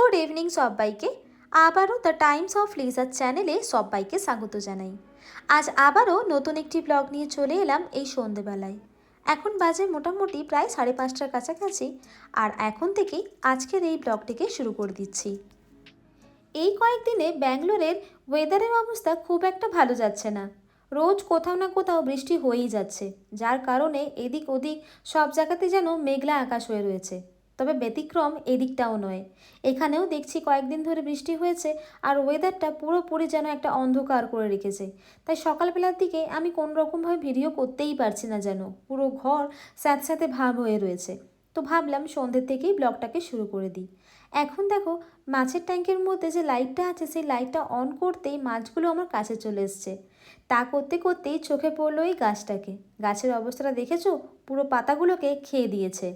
Good evening সবাইকে। আবারও the Times of লিজার চ্যানেলে সবাইকে স্বাগত জানাই। আজ আবারও নতুন একটি ব্লগ নিয়ে চলে এলাম এই সন্ধেবেলায়। এখন বাজে মোটামুটি প্রায় সাড়ে পাঁচটার কাছাকাছি আর এখন থেকেই আজকের এই ব্লগটিকে শুরু করে দিচ্ছি। এই কয়েকদিনে ব্যাঙ্গালোরের ওয়েদারের অবস্থা খুব একটা ভালো যাচ্ছে না। রোজ কোথাও না কোথাও বৃষ্টি হয়েই যাচ্ছে, যার কারণে এদিক ওদিক সব জায়গাতে যেন মেঘলা আকাশ হয়ে রয়েছে। তবে ব্যতিক্রম এদিকটাও নয়। এখানেও দেখছি কয়েকদিন ধরে বৃষ্টি হয়েছে আর ওয়েদারটা পুরোপুরি যেন একটা অন্ধকার করে রেখেছে। তাই সকালবেলার দিকে আমি কোনো রকমভাবে ভিডিও করতেই পারছি না যেন। পুরো ঘর স্যাঁত স্যাঁতে ভাব হয়ে রয়েছে। তো ভাবলাম সন্ধ্যের থেকেই ব্লগটাকে শুরু করে দিই। এখন দেখো, মাছের ট্যাঙ্কের মধ্যে যে লাইটটা আছে, সেই লাইটটা অন করতেই মাছগুলো আমার কাছে চলে এসছে। তা করতে করতেই চোখে পড়ল এই গাছটাকে। গাছের অবস্থাটা দেখেছ? পুরো পাতাগুলোকে খেয়ে দিয়েছে।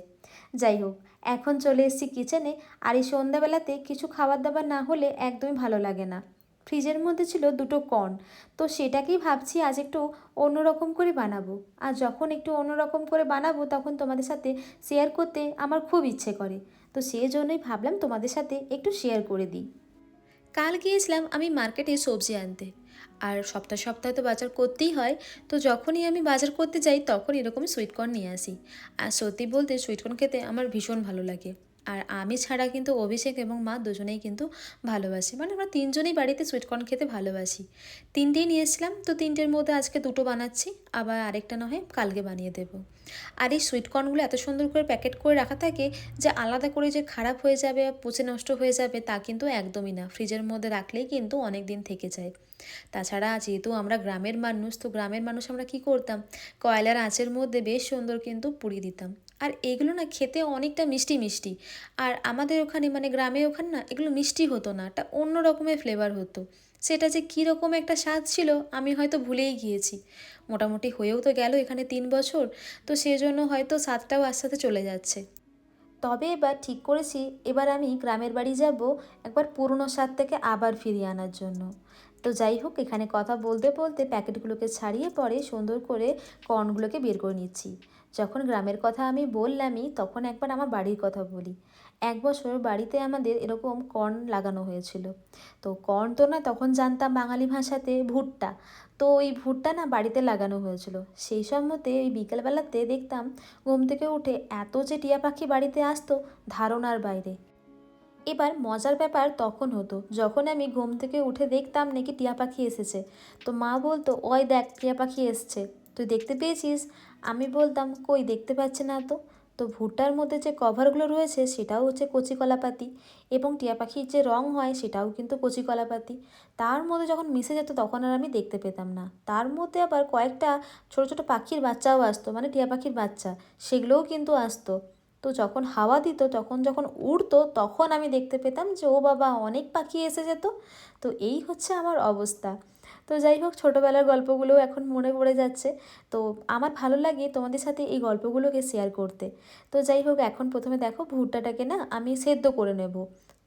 যাই হোক এখন চলে এসেছি কিচেনে আর এই সন্ধ্যাবেলাতে কিছু খাবার দাবার না হলে একদমই ভালো লাগে না। ফ্রিজের মধ্যে ছিল দুটো কর্ন তো সেটাকেই ভাবছি আজ একটু অন্যরকম করে বানাবো। আর যখন একটু অন্যরকম করে বানাবো, তখন তোমাদের সাথে শেয়ার করতে আমার খুব ইচ্ছে করে। তো সেই জন্যই ভাবলাম তোমাদের সাথে একটু শেয়ার করে দিই। কাল গিয়েছিলাম আমি মার্কেটে সবজি আনতে। আর সপ্তাহ সপ্তাহে তো বাজার করতেই হয়, তো যখনই আমি বাজার করতে যাই তখন এরকমই সুইটকর্ন নিয়ে আসি। আর সত্যি বলতে সুইটকর্ন খেতে আমার ভীষণ ভালো লাগে। আর আমি ছাড়া কিন্তু অভিষেক এবং মা দুজনেই কিন্তু ভালোবাসি। মানে আমরা তিনজনেই বাড়িতে সুইটকর্ন খেতে ভালোবাসি। তিনটেই নিয়ে এসেছিলাম, তো তিনটের মধ্যে আজকে দুটো বানাচ্ছি, আবার আরেকটা নয় কালকে বানিয়ে দেব। আর এই সুইটকর্নগুলো এত সুন্দর করে প্যাকেট করে রাখা থাকে যে আলাদা করে যে খারাপ হয়ে যাবে, পচে নষ্ট হয়ে যাবে, তা কিন্তু একদমই না। ফ্রিজের মধ্যে রাখলেই কিন্তু অনেক দিন থেকে যায়। তাছাড়া যেহেতু আমরা গ্রামের মানুষ, তো গ্রামের মানুষ আমরা কি করতাম? কয়লার আঁচের মধ্যে বেশ সুন্দর কিন্তু পুড়িয়ে দিতাম। আর এগুলো না খেতে অনেকটা মিষ্টি মিষ্টি। আর আমাদের ওখানে মানে গ্রামে ওখানে না এগুলো মিষ্টি হতো না, একটা অন্য রকমের ফ্লেভার হতো। সেটা যে কীরকম একটা স্বাদ ছিল আমি হয়তো ভুলেই গিয়েছি। মোটামুটি হয়েও তো গেল এখানে তিন বছর, তো সেজন্য হয়তো স্বাদটাও আস্তে চলে যাচ্ছে। তবে এবার ঠিক করেছি, এবার আমি গ্রামের বাড়ি যাব একবার পুরনো স্বাদ থেকে আবার ফিরিয়ে আনার জন্য। তো যাই হোক, এখানে কথা বলতে বলতে প্যাকেটগুলোকে ছাড়িয়ে পরে সুন্দর করে কর্নগুলোকে বের করে নিচ্ছি। যখন গ্রামের কথা আমি বললামই, তখন একবার আমার বাড়ির কথা বলি। এক বছর বাড়িতে আমাদের এরকম কর্ন লাগানো হয়েছিল। তো কর্ন তো না তখন জানতাম বাঙালি ভাষাতে ভুট্টা। তো ওই ভুট্টা না বাড়িতে লাগানো হয়েছিল। সেই মতে ওই বিকেলবেলাতে দেখতাম ঘুম থেকে উঠে এত যে টিয়া পাখি বাড়িতে আসতো, ধারণার বাইরে। এবার মজার ব্যাপার তখন হতো, যখন আমি ঘুম থেকে উঠে দেখতাম নাকি টিয়া পাখি এসেছে। তো মা বলতো, ওই দেখ, টিয়া পাখি এসছে। তুই দেখতে পেয়েছিস? আমি বলতাম, কই, দেখতে পাচ্ছে না তো? তো ভুট্টার মধ্যে যে কভারগুলো রয়েছে, সেটাও হচ্ছে কচি কলাপাতি এবং টিয়া পাখির যে রং হয়, সেটাও কিন্তু কচি কলাপাতি তার মধ্যে যখন মিশে যেত, তখন আর আমি দেখতে পেতাম না। তার মধ্যে আবার কয়েকটা ছোটো ছোটো পাখির বাচ্চাও আসতো মানে টিয়া পাখির বাচ্চা, সেগুলোও কিন্তু আসতো। তো যখন হাওয়া দিত, তখন যখন উড়তো, তখন আমি দেখতে পেতাম যে, ও বাবা, অনেক পাখি এসে যেত। তো এই হচ্ছে আমার অবস্থা। তো যাই হোক, ছোটোবেলার গল্পগুলো এখন মনে পড়ে যাচ্ছে। তো আমার ভালো লাগে তোমাদের সাথে এই গল্পগুলোকে শেয়ার করতে। তো যাই হোক, এখন প্রথমে দেখো ভুট্টাটাকে না আমি সেদ্ধ করে নেব।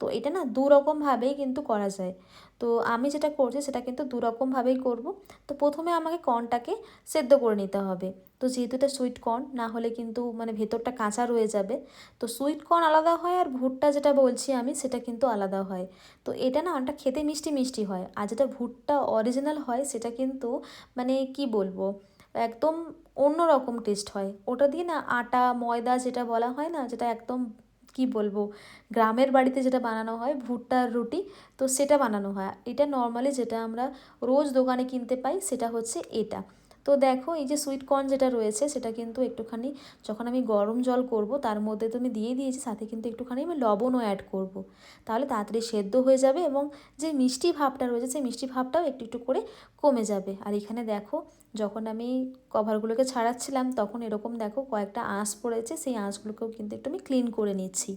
তো এটা না দু রকমভাবেই কিন্তু করা যায়। তো আমি যেটা করছি সেটা কিন্তু দু রকমভাবেই করব। তো প্রথমে আমাকে কর্নটাকে সেদ্ধ করে নিতে হবে। তো যেহেতু এটা সুইট কর্ন না হলে কিন্তু মানে ভেতরটা কাঁচা রয়ে যাবে। তো সুইট কর্ন আলাদা হয় আর ভুট্টা যেটা বলছি আমি, সেটা কিন্তু আলাদা হয়। তো এটা না অনেকটা খেতে মিষ্টি মিষ্টি হয়। আর যেটা ভুট্টা অরিজিনাল হয়, সেটা কিন্তু মানে কি বলব, একদম অন্য রকম টেস্ট হয়। ওটা দিয়ে না আটা, ময়দা যেটা বলা হয় না, যেটা একদম কি বলব, গ্রামের বাড়িতে যেটা বানানো হয়, ভুট্টার রুটি, তো সেটা বানানো হয়। এটা নর্মালি যেটা আমরা রোজ দোকানে কিনতে পাই, সেটা হচ্ছে এটা। তো দেখো, এই যে সুইট কর্ন যেটা রয়েছে, সেটা কিন্তু একটুখানি যখন আমি গরম জল করব, তার মধ্যে তো আমি দিয়ে দিয়েছি, সাথে কিন্তু একটুখানি আমি লবণও অ্যাড করব। তাহলে তাড়াতাড়ি সেদ্ধ হয়ে যাবে এবং যে মিষ্টি ভাবটা রয়েছে, সেই মিষ্টি ভাবটাও একটু একটু করে কমে যাবে আর এখানে দেখো, যখন আমি কভারগুলোকে ছাড়াচ্ছিলাম, তখন এরকম দেখো কয়েকটা আঁশ পড়েছে, সেই আঁশগুলোকেও কিন্তু একটু আমি ক্লিন করে নিচ্ছি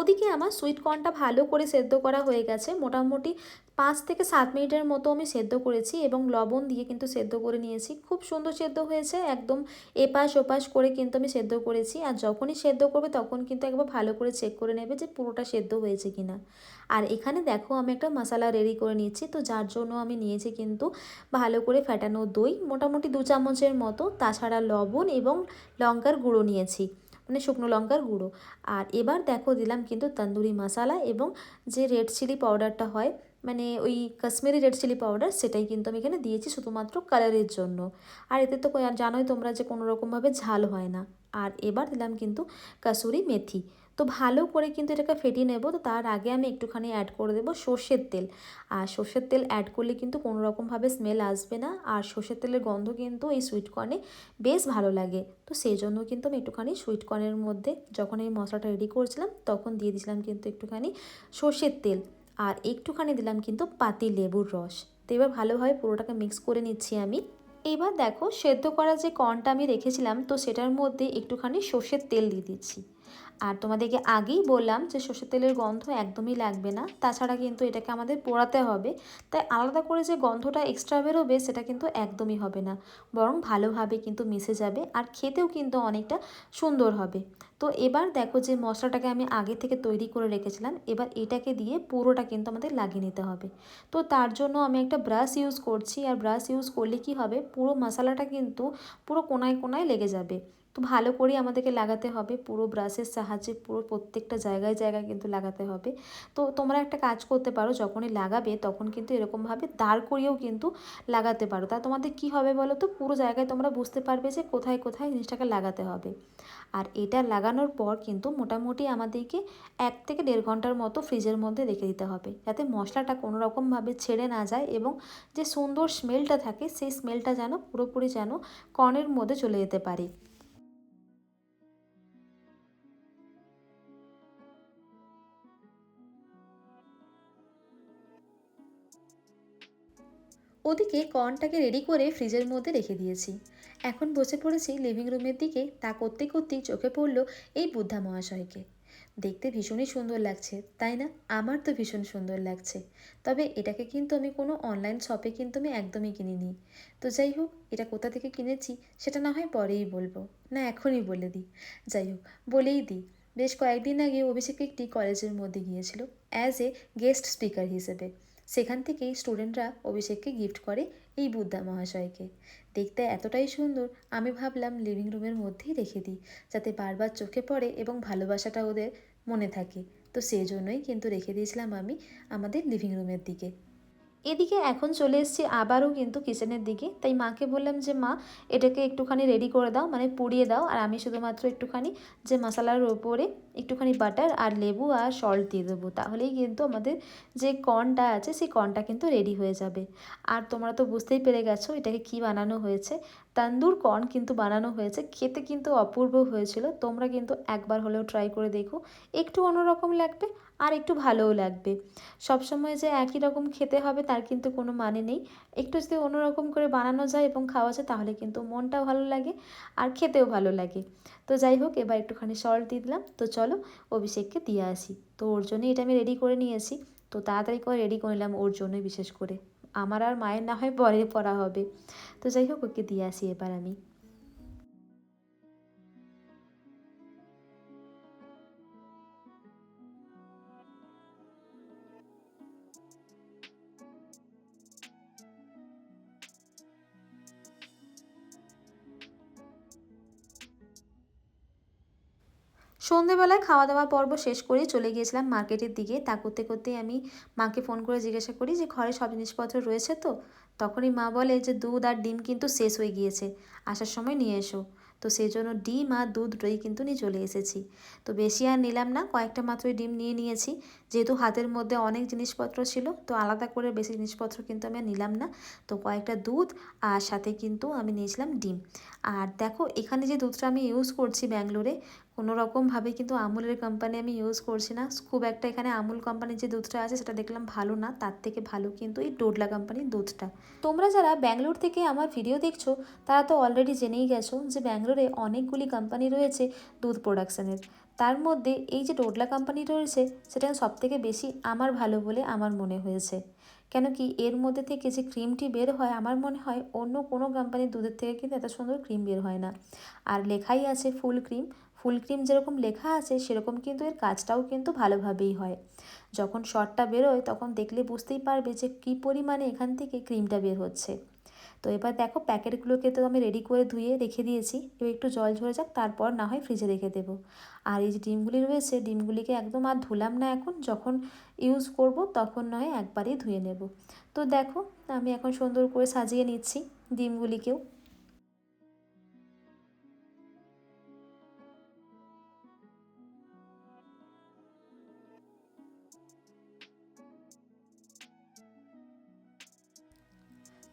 ওদিকে আমার সুইট কর্নটা ভালো করে সেদ্ধ করা হয়ে গেছে। মোটামুটি পাঁচ থেকে সাত মিনিটের মতো আমি সেদ্ধ করেছি এবং লবণ দিয়ে কিন্তু সেদ্ধ করে নিয়েছি। খুব সুন্দর সেদ্ধ হয়েছে, একদম এপাশ ওপাশ করে কিন্তু আমি সেদ্ধ করেছি। আর যখনই সেদ্ধ করবে তখন কিন্তু একবার ভালো করে চেক করে নেবে যে পুরোটা সেদ্ধ হয়েছে কিনা। আর এখানে দেখো আমি একটা মশলা রেডি করে নিচ্ছি তো যার জন্য আমি নিয়েছি কিন্তু ভালো করে ফেটানো দই। মোটামুটি দু চামচের মতো, তাছাড়া লবণ এবং লঙ্কার গুঁড়ো নিয়েছি। মানে শুকনো লঙ্কার গুঁড়ো। আর এবার দেখো দিলাম কিন্তু তন্দুরি মশালা এবং যে রেড চিলি পাউডারটা হয় মানে ওই কাশ্মীরি রেড চিলি পাউডার সেটাই কিন্তু আমি এখানে দিয়েছি শুধুমাত্র কালারের জন্য। আর এতে তো জানোই তোমরা যে কোনো রকমভাবে ঝাল হয় না। আর এবার দিলাম কিন্তু কাসুরি মেথি। তো ভালো করে কিন্তু এটাকে ফেটিয়ে নেব। তো তার আগে আমি একটুখানি অ্যাড করে দেবো সর্ষের তেল। আর সর্ষের তেল অ্যাড করলে কিন্তু কোনো রকমভাবে স্মেল আসবে না। আর সর্ষের তেলের গন্ধ কিন্তু এই সুইটকর্নে বেশ ভালো লাগে। তো সেই জন্য কিন্তু আমি একটুখানি সুইটকর্নের মধ্যে যখন এই মশলাটা রেডি করছিলাম, তখন দিয়ে দিয়েছিলাম কিন্তু একটুখানি সর্ষের তেল। আর একটুখানি দিলাম কিন্তু পাতি লেবুর রস। তো এবার ভালোভাবে পুরোটাকে মিক্স করে নিচ্ছি আমি। এবার দেখো, সেদ্ধ করা যে কর্নটা আমি রেখেছিলাম, তো সেটার মধ্যে একটুখানি সর্ষের তেল দিয়ে দিচ্ছি। আর তোমাদেরকে আগেই বললাম যে সর্ষের তেলের গন্ধ একদমই লাগবে না। তাছাড়া কিন্তু এটাকে আমাদের পোড়াতে হবে। তাই আলাদা করে যে গন্ধটা এক্সট্রা বেরোবে, সেটা কিন্তু একদমই হবে না। বরং ভালোভাবে কিন্তু মিশে যাবে আর খেতেও কিন্তু অনেকটা সুন্দর হবে। তো এবার দেখো যে মশলাটাকে আমি আগে থেকে তৈরি করে রেখেছিলাম। এবার এটাকে দিয়ে পুরোটা কিন্তু আমাদের লাগিয়ে নিতে হবে। তো তার জন্য আমি একটা ব্রাশ ইউজ করছি। আর ব্রাশ ইউজ করলে কি হবে? পুরো মশলাটা কিন্তু পুরো কোনায় কোনায় লেগে যাবে। তো ভালো করে আমাদেরকে লাগাতে হবে। পুরো ব্রাশের সাহায্যে পুরো প্রত্যেকটা জায়গায় জায়গায় কিন্তু লাগাতে হবে। তো তোমরা একটা কাজ করতে পারো, যখনই লাগাবে তখন কিন্তু এরকমভাবে দাঁড় করিয়েও কিন্তু লাগাতে পারো। তা তোমাদের কি হবে বলো তো? পুরো জায়গায় তোমরা বুঝতে পারবে যে কোথায় কোথায় জিনিসটাকে লাগাতে হবে। আর এটা লাগানোর পর কিন্তু মোটামুটি আমাদেরকে এক থেকে দেড় ঘণ্টার মতো ফ্রিজের মধ্যে রেখে দিতে হবে। যাতে মশলাটা কোনো রকমভাবে ছেড়ে না যায় এবং যে সুন্দর স্মেলটা থাকে, সেই স্মেলটা যেন পুরোপুরি যেন কর্নের মধ্যে চলে যেতে পারে। ওদিকে কর্নটাকে রেডি করে ফ্রিজের মধ্যে রেখে দিয়েছি। এখন বসে পড়েছি লিভিং রুমের দিকে, তা করতে করতেই চোখে পড়ল এই বুদ্ধা মহাশয়কে। দেখতে ভীষণই সুন্দর লাগছে, তাই না? আমার তো ভীষণ সুন্দর লাগছে। তবে এটাকে কিন্তু আমি কোনো অনলাইন শপে কিন্তু আমি একদমই কিনিনি। তো যাই হোক, এটা কোথা থেকে কিনেছি সেটা না হয় পরেই বলব। না, এখনই বলে দিই। যাই হোক, বলেই দিই। বেশ কয়েকদিন আগে অভিষেক একটি কলেজের মধ্যে গিয়েছিল অ্যাজ এ গেস্ট স্পিকার হিসেবে। সেখান থেকেই স্টুডেন্টরা অভিষেককে গিফট করে এই বুদ্ধা মহাশয়কে। দেখতে এতটাই সুন্দর, আমি ভাবলাম লিভিং রুমের মধ্যেই রেখে দিই, যাতে বারবার চোখে পড়ে এবং ভালোবাসাটা ওদের মনে থাকে। তো সেই জন্যই কিন্তু রেখে দিয়েছিলাম আমি আমাদের লিভিং রুমের দিকে। এদিকে এখন চলে এসেছি আবারও কিন্তু কিচেনের দিকে। তাই মাকে বললাম যে, মা, এটাকে একটুখানি রেডি করে দাও মানে পুড়িয়ে দাও। আর আমি শুধুমাত্র একটুখানি যে মশলার ওপরে একটুখানি বাটার আর লেবু আর সল্ট দিয়ে দেবো। তাহলেই কিন্তু আমাদের যে কর্নটা আছে, সেই কর্নটা কিন্তু রেডি হয়ে যাবে। আর তোমরা তো বুঝতেই পেরে গেছো এটাকে কি বানানো হয়েছে। তান্দুর কর্ন কিন্তু বানানো হয়েছে, খেতে কিন্তু অপূর্ব হয়েছিল। তোমরা কিন্তু একবার হলেও ট্রাই করে দেখো। একটু অন্যরকম লাগবে আর একটু ভালোও লাগবে। সবসময় যে একই রকম খেতে হবে তার কিন্তু কোনো মানে নেই। একটু যদি অন্যরকম করে বানানো যায় এবং খাওয়া যায় তাহলে কিন্তু মনটাও ভালো লাগে আর খেতেও ভালো লাগে। তো যাই হোক, এবার একটুখানি সল্ট দিয়ে দিলাম। তো চলো অভিষেককে দিয়ে আসি। তো ওর জন্যই এটা আমি রেডি করে নিয়েছি। তো তাড়াতাড়ি করে রেডি করে নিলাম ওর জন্যই বিশেষ করে। আমার আর মায়ের না হয় পরে পড়া হবে। তো যাই হোক, ওকে দিয়ে আসি এবার আমি। সন্ধেবেলায় খাওয়া দাওয়া পর্ব শেষ করে চলে গিয়েছিলাম মার্কেটের দিকে। তা করতে করতেই আমি মাকে ফোন করে জিজ্ঞাসা করি যে, ঘরে সব জিনিসপত্র রয়েছে তো? তখনই মা বলে যে দুধ আর ডিম কিন্তু শেষ হয়ে গিয়েছে, আসার সময় নিয়ে এসো। তো সেই জন্য ডিম আর দুধ দুটোই কিন্তু নিয়ে চলে এসেছি। তো বেশি আর নিলাম না, কয়েকটা মাত্রই ডিম নিয়ে নিয়েছি। যেহেতু হাতের মধ্যে অনেক জিনিসপত্র ছিল, তো আলাদা করে বেশি জিনিসপত্র কিন্তু আমি নিলাম না। তো কয়েকটা দুধ আর সাথে কিন্তু আমি নিয়েছিলাম ডিম। আর দেখো, এখানে যে দুধটা আমি ইউজ করছি ব্যাঙ্গালোরে কোনো রকমভাবে কিন্তু আমুলের কোম্পানি আমি ইউজ করছি না। খুব একটা এখানে আমুল কোম্পানির যে দুধটা আছে সেটা দেখলাম ভালো না, তার থেকে ভালো কিন্তু এই ডোডলা কোম্পানির দুধটা। তোমরা যারা ব্যাঙ্গালোর থেকে আমার ভিডিও দেখছ, তারা তো অলরেডি জেনেই গেছো যে ব্যাঙ্গালোরে অনেকগুলি কোম্পানি রয়েছে দুধ প্রোডাকশানের তার মধ্যে এই যে ডোডলা কোম্পানি রয়েছে, সেটা সব থেকে বেশি আমার ভালো বলে আমার মনে হয়েছে। কেন কি এর মধ্যে থেকে যে ক্রিমটি বের হয়, আমার মনে হয় অন্য কোনো কোম্পানির দুধের থেকে কিন্তু এত সুন্দর ক্রিম বের হয় না। আর লেখাই আছে ফুল ক্রিম ফুল ক্রিম যেরকম লেখা আছে, সেরকম কিন্তু এর কাজটাও কিন্তু ভালোভাবেই হয়। যখন শর্টটা বেরোয়, তখন দেখলে বুঝতেই পারবে যে কী পরিমাণে এখান থেকে ক্রিমটা বের হচ্ছে। তো এবার দেখো প্যাকেটগুলোকে তো আমি রেডি করে ধুয়ে রেখে দিয়েছি। এবার একটু জল ঝরে যাক, তারপর না হয় ফ্রিজে রেখে দেবো। আর এই যে ডিমগুলি রয়েছে, ডিমগুলিকে একদম আর ধুলাম না এখন। যখন ইউজ করব, তখন নয়, একবারেই ধুয়ে নেব। তো দেখো, আমি এখন সুন্দর করে সাজিয়ে নিচ্ছি ডিমগুলিকেও।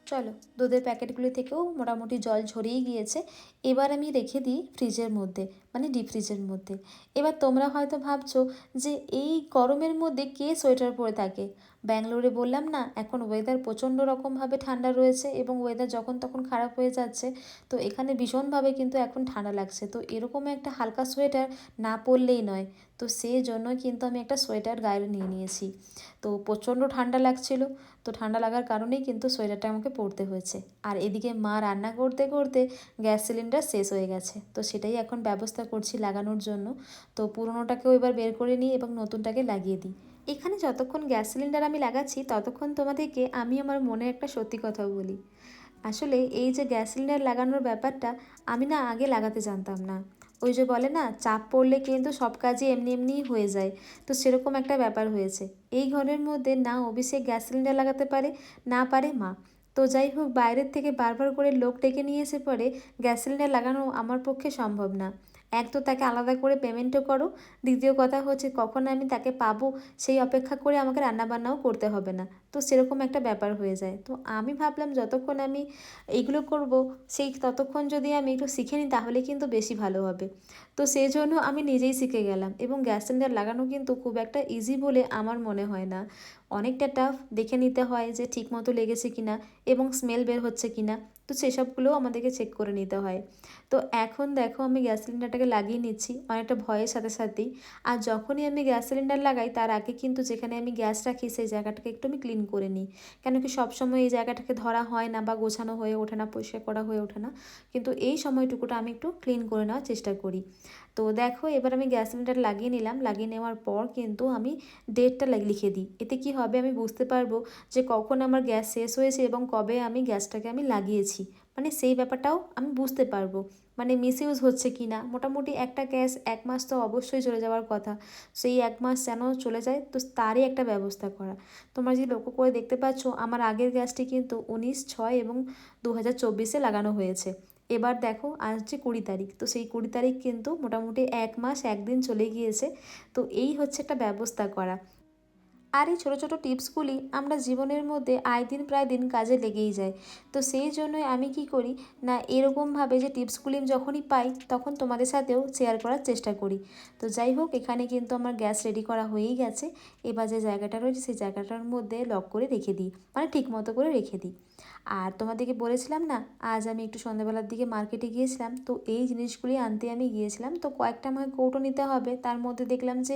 চলো দুধের প্যাকেটগুলি থেকেও মোটামুটি জল ঝরিয়ে গিয়েছে। এবার আমি রেখে দিই ফ্রিজের মধ্যে। মানে ডিপ ফ্রিজের মধ্যে। এবার তোমরা হয়তো ভাবছ যে এই গরমের মধ্যে কে সোয়েটার পরে থাকে? ব্যাঙ্গালোরে বললাম না, এখন ওয়েদার প্রচণ্ড রকমভাবে ঠান্ডা রয়েছে এবং ওয়েদার যখন তখন খারাপ হয়ে যাচ্ছে, তো এখানে ভীষণভাবে কিন্তু এখন ঠান্ডা লাগছে। তো এরকম একটা হালকা সোয়েটার না পরলেই নয়, তো সেই জন্যই কিন্তু আমি একটা সোয়েটার গায়ে নিয়ে নিয়েছি। তো প্রচণ্ড ঠান্ডা লাগছিল, তো ঠান্ডা লাগার কারণেই কিন্তু সোয়েটারটা আমাকে পরতে হয়েছে। আর এদিকে মা রান্না করতে করতে গ্যাস সিলিন্ডার শেষ হয়ে গেছে, তো সেটাই এখন ব্যবস্থা করছি লাগানোর জন্য। তো পুরোনোটাকেও এবার বের করে নিই এবং নতুনটাকে লাগিয়ে দিই। এখানে যতক্ষণ গ্যাস সিলিন্ডার আমি লাগাচ্ছি, ততক্ষণ তোমাদেরকে আমি আমার মনে একটা সত্যি কথা বলি। আসলে এই যে গ্যাস সিলিন্ডার লাগানোর ব্যাপারটা আমি না আগে লাগাতে জানতাম না। ওই যে বলে না, চাপ পড়লে কিন্তু সব কাজই এমনি এমনিই হয়ে যায়। তো সেরকম একটা ব্যাপার হয়েছে। এই ঘরের মধ্যে না অভিষেক গ্যাস সিলিন্ডার লাগাতে পারে, না পারে মা। তো যাই হোক, বাইরের থেকে বারবার করে লোক ডেকে নিয়ে এসে পরে গ্যাস সিলিন্ডার লাগানো আমার পক্ষে সম্ভব না। এক তো তাকে আলাদা করে পেমেন্টও করো। দ্বিতীয় কথা হচ্ছে, কখন আমি তাকে পাবো, সেই অপেক্ষা করে আমাকে রান্নাবান্নাও করতে হবে না। তো সেরকম একটা ব্যাপার হয়ে যায়। তো আমি ভাবলাম যতক্ষণ আমি এইগুলো করব, সেই ততক্ষণ যদি আমি একটু শিখে নিই তাহলে কিন্তু বেশি ভালো হবে। তো সেই জন্য আমি নিজেই শিখে গেলাম এবং গ্যাস সিলিন্ডার লাগানো কিন্তু খুব একটা ইজি বলে আমার মনে হয় না। অনেকটা টাফ দেখে নিতে হয় যে ঠিক মতো লেগেছে কি না এবং স্মেল বের হচ্ছে কি না তো সেসবগুলোও আমাদেরকে চেক করে নিতে হয়। তো এখন দেখো আমি গ্যাস সিলিন্ডারটাকে লাগিয়ে নিচ্ছি অনেকটা ভয়ের সাথে সাথেই। আর যখনই আমি গ্যাস সিলিন্ডার লাগাই তার আগে কিন্তু যেখানে আমি গ্যাস রাখি সেই জায়গাটাকে একটু আমি ক্লিন করে নিই। কেন কি সবসময় এই জায়গাটাকে ধরা হয় না বা গোছানো হয়ে ওঠে না, পরিষ্কার করা হয়ে ওঠে না। কিন্তু এই সময়টুকুটা আমি একটু ক্লিন করে নেওয়ার চেষ্টা করি। তো দেখো, এবার আমি গ্যাস সিলিন্ডার লাগিয়ে নিলাম। লাগিয়ে নেওয়ার পর কিন্তু আমি ডেটটা লিখে দিই। এতে কি হবে আমি বুঝতে পারব যে কখন আমার গ্যাস শেষ হয়েছে এবং কবে আমি গ্যাসটাকে আমি লাগিয়েছি। মানে সেই ব্যাপারটাও আমি বুঝতে পারব। মানে মিসইউজ হচ্ছে কি না? মোটামুটি একটা গ্যাস এক মাস তো অবশ্যই চলে যাওয়ার কথা। সেই এক মাস যেন চলে যায়, তো তারই একটা ব্যবস্থা করা। তোমরা যদি লক্ষ্য করে দেখতে পাচ্ছ, আমার আগের গ্যাসটি কিন্তু উনিশ, ছয় এবং দু হাজার চব্বিশে লাগানো হয়েছে। এবার দেখো যে কুড়ি তারিখ, তো সেই কুড়ি তারিখ কিন্তু মোটামুটি এক মাস একদিন চলে গিয়েছে। তো এই হচ্ছে একটা ব্যবস্থা করা। আর এই ছোটো ছোটো টিপসগুলি আমরা জীবনের মধ্যে আয় দিন প্রায় দিন কাজে লেগেই যায়। তো সেই জন্যই আমি কি করি, না এরকমভাবে যে টিপসগুলি যখনই পাই, তখন তোমাদের সাথেও শেয়ার করার চেষ্টা করি। তো যাই হোক, এখানে কিন্তু আমার গ্যাস রেডি করা হয়েই গেছে। এবার যে জায়গাটা রয়েছে, সেই জায়গাটার মধ্যে লক করে রেখে দিই মানে ঠিক মতো করে রেখে দিই। আর তোমাদেরকে বলেছিলাম না, আজ আমি একটু সন্ধ্যাবেলার দিকে মার্কেটে গিয়েছিলাম। তো এই জিনিসগুলি আনতে আমি গিয়েছিলাম। তো কয়েকটা আমাকে কৌটো নিতে হবে। তার মধ্যে দেখলাম যে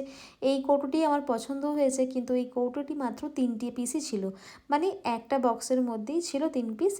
এই কৌটোটি আমার পছন্দ হয়েছে, কিন্তু এই কৌটোটি মাত্র তিনটি পিসই ছিল। মানে একটা বক্সের মধ্যেই ছিল তিন পিস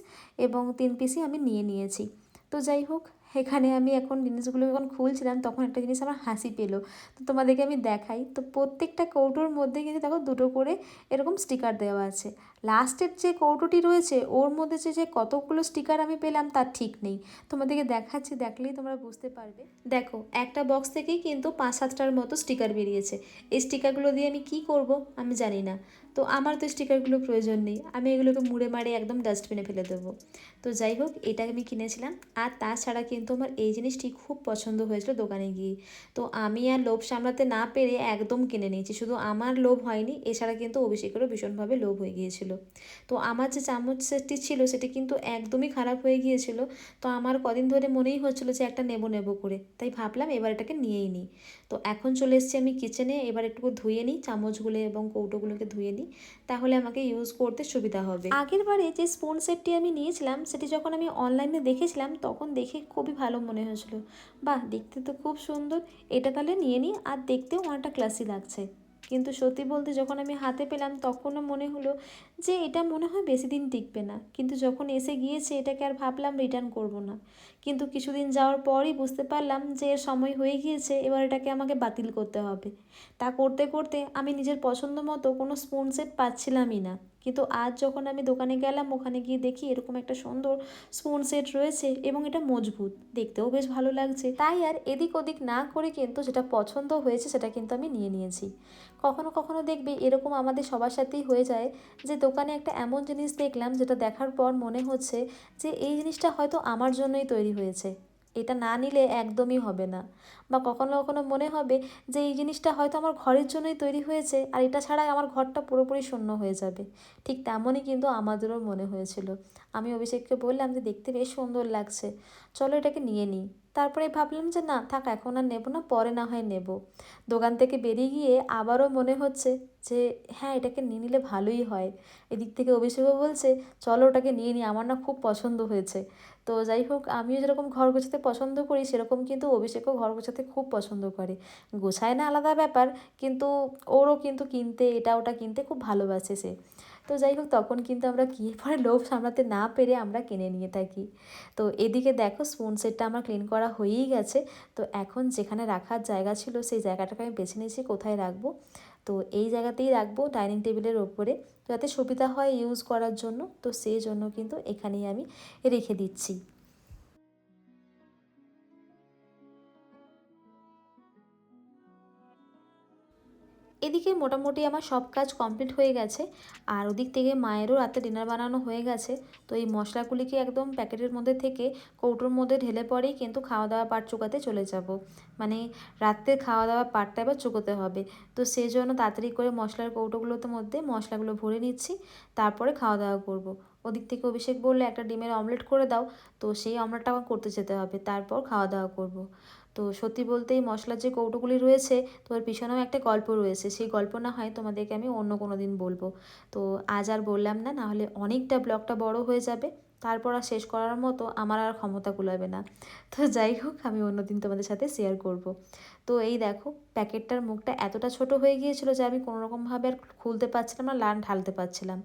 এবং তিন পিসই আমি নিয়ে নিয়েছি। তো যাই হোক, এখানে আমি এখন জিনিসগুলো যখন খুলছিলাম তখন একটা জিনিস আমার হাসি পেল। তো তোমাদেরকে আমি দেখাই, তো প্রত্যেকটা কৌটোর মধ্যে কিন্তু দেখো দুটো করে এরকম স্টিকার দেওয়া আছে। লাস্টের যে কৌটোটি রয়েছে, ওর মধ্যে যে যে কতগুলো স্টিকার আমি পেলাম তার ঠিক নেই। তোমাদেরকে দেখাচ্ছি, দেখলেই তোমরা বুঝতে পারবে। দেখো, একটা বক্স থেকেই কিন্তু পাঁচ সাতটার মতো স্টিকার বেরিয়েছে। এই স্টিকারগুলো দিয়ে আমি কি করব, আমি জানি না। তো আমার তো স্টিকারগুলো প্রয়োজন নেই। আমি এগুলোকে মুড়ে মারে একদম ডাস্টবিনে ফেলে দেবো। তো যাই হোক, এটা আমি কিনেছিলাম। আর তাছাড়া কিন্তু আমার এই জিনিসটি খুব পছন্দ হয়েছিল দোকানে গিয়ে। তো আমি আর লোভ সামলাতে না পেরে একদম কিনে নিয়েছি। শুধু আমার লোভ হয়নি, এছাড়া কিন্তু অভিষেকেরও ভীষণভাবে লোভ হয়ে গিয়েছিল। তো আমার যে চামচ সেটটি ছিল সেটি কিন্তু একদমই খারাপ হয়ে গিয়েছিল। তো আমার কদিন ধরে মনেই হচ্ছিল যে একটা নেব নেব করে। তাই ভাবলাম এবার এটাকে নিয়েই নিই। তো এখন চলে এসেছি আমি কিচেনে এবার একটু ধুয়ে নিই চামচগুলো এবং কৌটোগুলোকে ধুয়ে নিই। তাহলে আমাকে ইউজ করতে সুবিধা হবে। আগের বারে যে স্পুন সেটটি আমি নিয়েছিলাম, সেটি যখন আমি অনলাইনে দেখেছিলাম, তখন দেখে খুবই ভালো মনে হয়েছিল। বাহ, দেখতে তো খুব সুন্দর। এটা তাহলে নিয়ে নিই আর দেখতেও অনেকটা ক্লাসি লাগছে। কিন্তু সত্যি বলতে যখন আমি হাতে পেলাম, তখনও মনে হলো যে এটা মনে হয় বেশি দিন টিকবে না। কিন্তু যখন এসে গিয়েছে, এটাকে আর ভাবলাম রিটার্ন করব না। কিন্তু কিছুদিন যাওয়ার পরই বুঝতে পারলাম যে এর সময় হয়ে গিয়েছে, এবার এটাকে আমাকে বাতিল করতে হবে। তা করতে করতে আমি নিজের পছন্দ মতো কোনো স্পুন সেট পাচ্ছিলামই না। কিন্তু আজ যখন আমি দোকানে গেলাম, ওখানে গিয়ে দেখি এরকম একটা সুন্দর স্পুন সেট রয়েছে এবং এটা মজবুত। দেখতেও বেশ ভালো লাগছে। তাই আর এদিক ওদিক না করে কিন্তু যেটা পছন্দ হয়েছে, সেটা কিন্তু আমি নিয়ে নিয়েছি। কখনো কখনো দেখবে এরকম আমাদের সবার সাথেই হয়ে যায় যে দোকানে একটা এমন জিনিস দেখলাম যেটা দেখার পর মনে হচ্ছে যে এই জিনিসটা হয়তো আমার জন্যই তৈরি হয়েছে। এটা না নিলে একদমই হবে না। বা কখনো কখনো মনে হবে যে এই জিনিসটা হয়তো আমার ঘরের জন্যই তৈরি হয়েছে আর এটা ছাড়া আমার ঘরটা পুরোপুরি শূন্য হয়ে যাবে। ঠিক তেমনই কিন্তু আমাদেরও মনে হয়েছিল। আমি অভিষেককে বললাম যে দেখতে বেশ সুন্দর লাগছে। চলো এটাকে নিয়ে নিই। তারপরে ভাবলাম যে না, থাক এখন আর নেব না, পরে না হয় নেব। দোকান থেকে বেরিয়ে গিয়ে আবারও মনে হচ্ছে যে হ্যাঁ এটাকে নিয়ে নিলে ভালোই হয়। এদিক থেকে অভিষেকও বলছে, চলো ওটাকে নিয়ে নিই, আমার না খুব পছন্দ হয়েছে। তো যাই হোক, আমিও যেরকম ঘর গোছাতে পছন্দ করি, সেরকম কিন্তু অভিষেকও ঘর গোছাতে খুব পছন্দ করে। গোছায় না আলাদা ব্যাপার, কিন্তু ওরও কিন্তু কিনতে, এটা ওটা কিনতে খুব ভালোবাসে সে। তো যাই হোক, তখন কিন্তু আমরা কি পরে লোভ সামলাতে না পেরে আমরা কিনে নিয়ে থাকি। তো এদিকে দেখো স্পুন সেটটা আমার ক্লিন করা হয়েই গেছে। তো এখন যেখানে রাখার জায়গা ছিল, সেই জায়গাটাকে আমি বেছে নিয়েছি, কোথায় রাখব? তো এই জায়গাতেই রাখব ডাইনিং টেবিলের ওপরে যাতে সুবিধা হয় ইউজ করার জন্য। তো সেই জন্য কিন্তু এখানেই আমি রেখে দিচ্ছি। এদিকে মোটামুটি আমার সব কাজ কমপ্লিট হয়ে গেছে, আর ওদিক থেকে মায়েরও রাতে ডিনার বানানো হয়ে গেছে তো এই মশলাগুলিকে একদম প্যাকেটের মধ্যে থেকে কৌটোর মধ্যে ঢেলে পরেই কিন্তু খাওয়া দাওয়া পাট চুকাতে চলে যাব মানে রাত্রে খাওয়া দাওয়া পাটটা এবার চুকোতে হবে তো সেই জন্য তাড়াতাড়ি করে মশলার কৌটোগুলোতে মধ্যে মশলাগুলো ভরে নিচ্ছি, তারপরে খাওয়া দাওয়া করব। ওদিক থেকে অভিষেক বললে, একটা ডিমের অমলেট করে দাও তো সেই অমলেটটা আমার করতে যেতে হবে, তারপর খাওয়া দাওয়া করব। তো সত্যি বলতে এই মশলার যে কৌটোগুলি রয়েছে, তোমার পিছনেও একটা গল্প রয়েছে। সেই গল্প না হয় তোমাদেরকে আমি অন্য কোনো দিন বলব। তো আজ আর বললাম না নাহলে অনেকটা ব্লগটা বড় হয়ে যাবে। তারপর আর শেষ করার মতো আমার আর ক্ষমতা কুলাবে না। তো যাই হোক, আমি অন্যদিন তোমাদের সাথে শেয়ার করব। তো এই দেখো, প্যাকেটটার মুখটা এতটা ছোট হয়ে গিয়েছিল যে আমি কোনো রকমভাবে আর খুলতে পারছিলাম না লান ঢালতে পারছিলাম।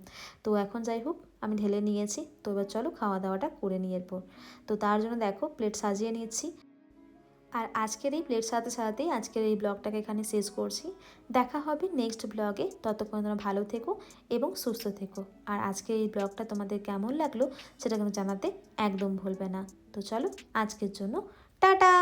তো এখন যাই হোক, আমি ঢেলে নিয়েছি। তো এবার চলো খাওয়া দাওয়াটা করে নিয়ে এরপর। তো তার জন্য দেখো প্লেট সাজিয়ে নিচ্ছি আর আজকের এই প্লেট সাথে সাথেই আজকের এই ব্লগটাকে এখানে শেষ করছি। দেখা হবে নেক্সট ব্লগে। ততক্ষণ তোমরা ভালো থেকো এবং সুস্থ থেকো। আর আজকের এই ব্লগটা তোমাদের কেমন লাগল সেটা কিন্তু জানাতে একদম ভুলবে না। তো চলো, আজকের জন্য টাটা!